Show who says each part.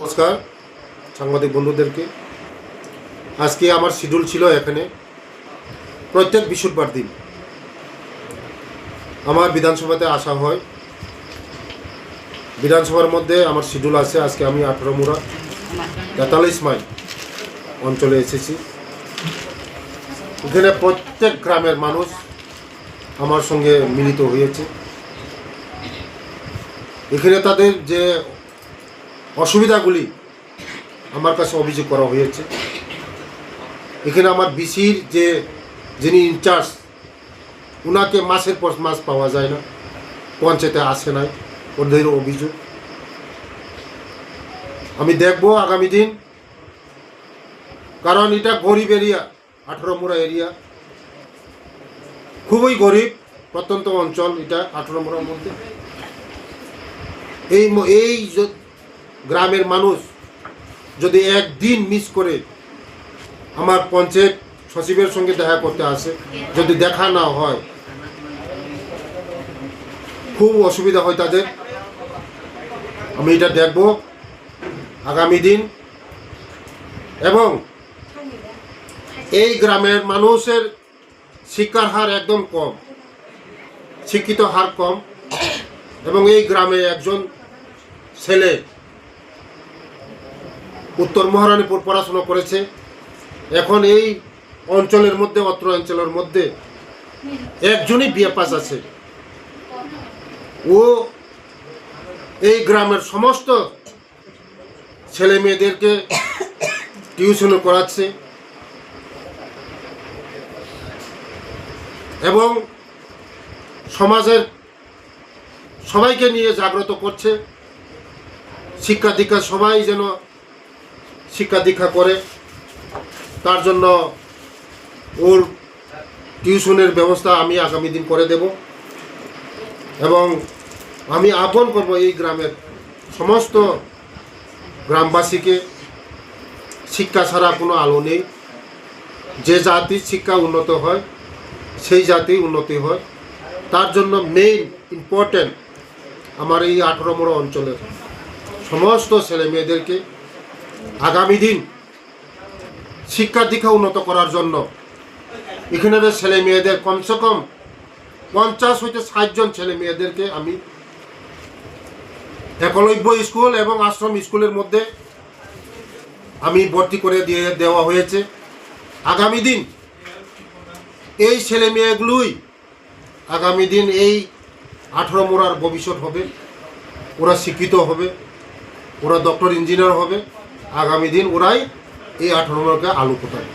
Speaker 1: নমস্কার সাংবাদিক বন্ধুদেরকে আজকে আমার শিডিউল ছিল এখানে প্রত্যেক বৃহস্পতিবার দিন। আমার বিধানসভাতে আসা হয়। বিধানসভার মধ্যে আমার শিডিউল আছে, আজকে আমি আঠারো মুড়া। তেতাল্লিশ মাইল অঞ্চলে এসেছি। এখানে প্রত্যেক গ্রামের মানুষ আমার সঙ্গে মিলিত হয়েছে। এখানে তাদের যে অসুবিধাগুলি আমার কাছে অভিযোগ করা হয়েছে। এখানে আমার বিসির যে, যিনি ইনচার্জ ওনাকে মাসের পর মাস পাওয়া যায় না, পঞ্চায়েতে আসে নাই। ওদের অভিযোগ। আমি দেখব আগামী দিন, কারণ এটা গরিব এরিয়া, আঠারো মোড়া এরিয়া। খুবই গরিব, প্রত্যন্ত অঞ্চল এটা আঠারো মোড়ার মধ্যে। এই এই গ্রামের মানুষ যদি একদিন মিস করে, আমার পঞ্চায়েত সচিবের সঙ্গে দেখা করতে আসে। যদি দেখা না হয় খুব অসুবিধা হয় তাদের। আমি এটা দেখব আগামী দিন। এবং এই গ্রামের মানুষের শিক্ষার হার একদম কম, শিক্ষিত হার কম। এবং এই গ্রামে একজন ছেলে উত্তর মহারানীপুর পড়াশোনা করেছে। এখন এই অঞ্চলের মধ্যে, অত্র অঞ্চলের মধ্যে একজনই বিয়ে পাস আছে। ও এই গ্রামের সমস্ত ছেলে মেয়েদেরকে টিউশনও করাচ্ছে এবং সমাজের সবাইকে নিয়ে জাগ্রত করছে। শিক্ষা দীক্ষা সবাই যেন শিক্ষা দীক্ষা করে। তার জন্য ওর টিউশনের ব্যবস্থা আমি আগামী দিন করে দেব। এবং আমি আহ্বান করব এই গ্রামের সমস্ত গ্রামবাসীকে। শিক্ষা ছাড়া কোনো আলো নেই। যে জাতির শিক্ষা উন্নত হয়, সেই জাতি উন্নতি হয়। তার জন্য মেইন ইম্পর্ট্যান্ট আমার এই আঠেরো অঞ্চলের সমস্ত ছেলে মেয়েদেরকে আগামী দিন শিক্ষা দীক্ষা উন্নত করার জন্য এখানের ছেলে মেয়েদের কমসে কম পঞ্চাশ হইতে ষাটজন ছেলে মেয়েদেরকে আমি একলব্য স্কুল এবং আশ্রম স্কুলের মধ্যে আমি ভর্তি করে দিয়ে দেওয়া হয়েছে। আগামী দিন এই ছেলে মেয়েগুলোই আগামী দিন এই আঠেরো মোড়ার ভবিষ্যৎ হবে। ওরা শিক্ষিত হবে, ওরা ডক্টর ইঞ্জিনিয়ার হবে। আগামী দিন ওরাই এই আঠেরো মোড়াকে আলু ফোটাবে